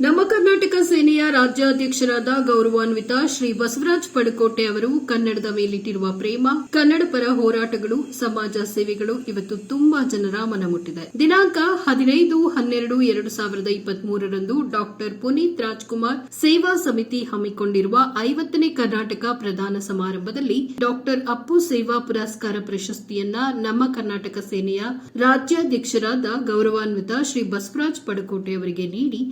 ನಮ್ಮ ಕರ್ನಾಟಕ ಸೇನೆಯ ರಾಜ್ಯಾಧ್ಯಕ್ಷರಾದ ಗೌರವಾನ್ವಿತ ಶ್ರೀ ಬಸವರಾಜ್ ಪಡುಕೋಟೆ ಅವರು ಕನ್ನಡದ ಮೇಲಿಟ್ಟಿರುವ ಪ್ರೇಮ, ಕನ್ನಡ ಪರ ಹೋರಾಟಗಳು, ಸಮಾಜ ಸೇವೆಗಳು ಇವತ್ತು ತುಂಬಾ ಜನರ ಮನ ಮುಟ್ಟಿದೆ ದಿನಾಂಕ ಹದಿನೈದು ಹನ್ನೆರಡು ಎರಡು ಸಾವಿರದ ಇಪ್ಪತ್ಮೂರರಂದು ಡಾಕ್ಟರ್ ಪುನೀತ್ ರಾಜ್ಕುಮಾರ್ ಸೇವಾ ಸಮಿತಿ ಹಮ್ಮಿಕೊಂಡಿರುವ ಐವತ್ತನೇ ಕರ್ನಾಟಕ ಪ್ರಧಾನ ಸಮಾರಂಭದಲ್ಲಿ ಡಾಕ್ಟರ್ ಅಪ್ಪು ಸೇವಾ ಪುರಸ್ಕಾರ ಪ್ರಶಸ್ತಿಯನ್ನ ನಮ್ಮ ಕರ್ನಾಟಕ ಸೇನೆಯ ರಾಜ್ಯಾಧ್ಯಕ್ಷರಾದ ಗೌರವಾನ್ವಿತ ಶ್ರೀ ಬಸವರಾಜ್ ಪಡುಕೋಟೆ ಅವರಿಗೆ ನೀಡಿ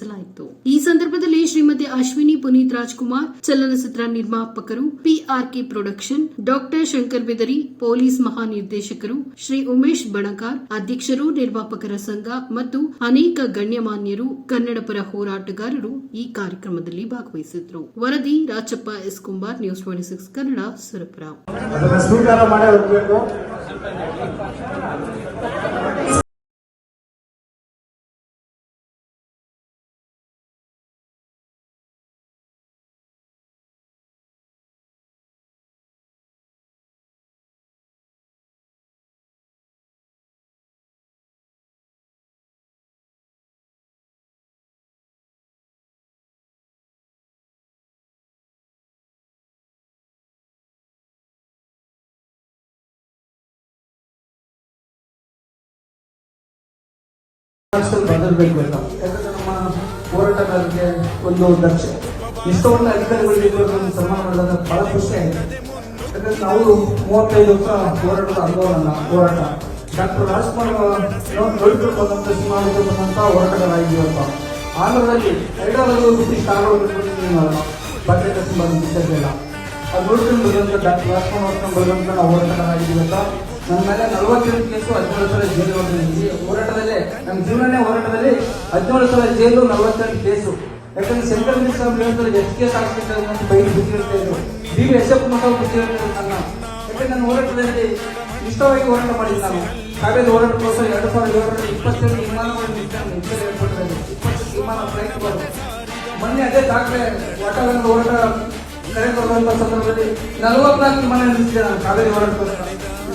ಸನ್ಮಾನಿಸಲಾಯಿತು ಈ ಸಂದರ್ಭದಲ್ಲಿ ಶ್ರೀಮತಿ ಅಶ್ವಿನಿ ಪುನೀತ್ ರಾಜ್ಕುಮಾರ್, ಚಲನಚಿತ್ರ ನಿರ್ಮಾಪಕರು, PRK production, doctor Shankar Bidari, police ಮಹಾನಿರ್ದೇಶಕರು, ಶ್ರೀ ಉಮೇಶ್ ಬಣಕಾರ್, ಅಧ್ಯಕ್ಷರು, ನಿರ್ಮಾಪಕರ ಸಂಘ ಮತ್ತು ಅನೇಕ ಗಣ್ಯಮಾನ್ಯರು ಕನ್ನಡ ಪರ ಹೋರಾಟಗಾರರು ಈ ಕಾರ್ಯಕ್ರಮದಲ್ಲಿ ಭಾಗವಹಿಸಿದ್ರು. ವರದಿ, Rachappa S. Kumbar, news twenty six, Kannada Surapura. ಬಂದಿರಬೇಕು ಅಂತ. ಯಾಕಂದ್ರೆ ನಮ್ಮ ಹೋರಾಟಗಾರರಿಗೆ ಒಂದು ದಕ್ಷ. ಎಷ್ಟೊಂದು ಅಧಿಕಾರಿಗಳಿಗೆ ಇವ್ರನ್ನ ಸನ್ಮಾನ ಮಾಡಿದಾಗ ಬಹಳ ಖುಷಿ ಆಗಿದೆ ಯಾಕಂದ್ರೆ ನಾವು ಮೂವತ್ತೈದು ವರ್ಷ ಹೋರಾಟದ ಅನುಭವ ನನ್ನ ಹೋರಾಟ. ಡಾಕ್ಟರ್ ರಾಜ್ಕುಮಾರ್ ನೋಡಿಕೊಂಡು ಬಂದಂತ ಸಿನಿಮಾಗಳಿಗೆ ಬಂದಂತ ಹೋರಾಟಗಾರ ಆಗಿದ್ದೀವಪ್ಪ ಆಂಧ್ರದಲ್ಲಿ ಬಟ್ಟೆ ತುಂಬ ಬಿಟ್ಟಿರಲಿಲ್ಲ. ಅದು ನೋಡ್ಕೊಂಡು ಬಂದಂತ ಡಾಕ್ಟರ್ ರಾಜ್ಕುಮಾರ್ ನೋಡ್ಕೊಂಡು ಬಂದಂತ ನಾವು ಹೋರಾಟಗಾರ ಆಗಿದ್ದೀವಪ್ಪ ನನ್ನ ಮೇಲೆ ನಲವತ್ತೆಂಟು ಕೇಸು ಹದಿನೇಳು ಸಾವಿರ ಜೈಲು ಹೋರಾಟದಲ್ಲಿ, ನನ್ನ ಜೀವನನೇ ಹೋರಾಟದಲ್ಲಿ ಹದಿನೇಳು ಸಾವಿರ ಜೈಲು ನಲವತ್ತೆಂಟು ಕೇಸು. ಯಾಕಂದ್ರೆ ಸೆಂಟ್ರಲ್ ಮಿನಿಸ್ಟರ್ ಹೇಳ್ತಾರೆ ಕೇಸ್ ಆಗ್ತಿದ್ದಾರೆ ಅಂತ ಬೈದು ಬಿಟ್ಟಿರ್ತಾ ಇದ್ರು. ಡಿ ವಿ ಯಶಪ್ ಮಠ ಬಿಟ್ಟಿರ್ತಾರೆ ನನ್ನ. ಯಾಕಂದ್ರೆ ನನ್ನ ಹೋರಾಟದಲ್ಲಿ ಇಷ್ಟವಾಗಿ ಹೋರಾಟ ಮಾಡಿದ್ದು ನಾನು. ಕಾವೇರಿ ಹೋರಾಟಕ್ಕೋಸ್ಕರ ಎರಡು ಸಾವಿರದ ಏಳರಲ್ಲಿ ಇಪ್ಪತ್ತೆರಡು ವಿಮಾನಗಳು ಏರ್ಪೋರ್ಟ್ನಲ್ಲಿ ಇಪ್ಪತ್ತೆರಡು ವಿಮಾನ ಫ್ಲೈಟ್ಗಳು ಮೊನ್ನೆ ಅದೇ ದಾಖಲೆ ಹೋರಾಟ ಕರೆ ಕೊಡುವಂತ ಸಂದರ್ಭದಲ್ಲಿ ನಲವತ್ನಾಲ್ಕು ವಿಮಾನ ನಿಲ್ಲಿಸಿದೆ ನಾನು, ಕಾವೇರಿ ಹೋರಾಟಕ್ಕೋಸ್ಕರ.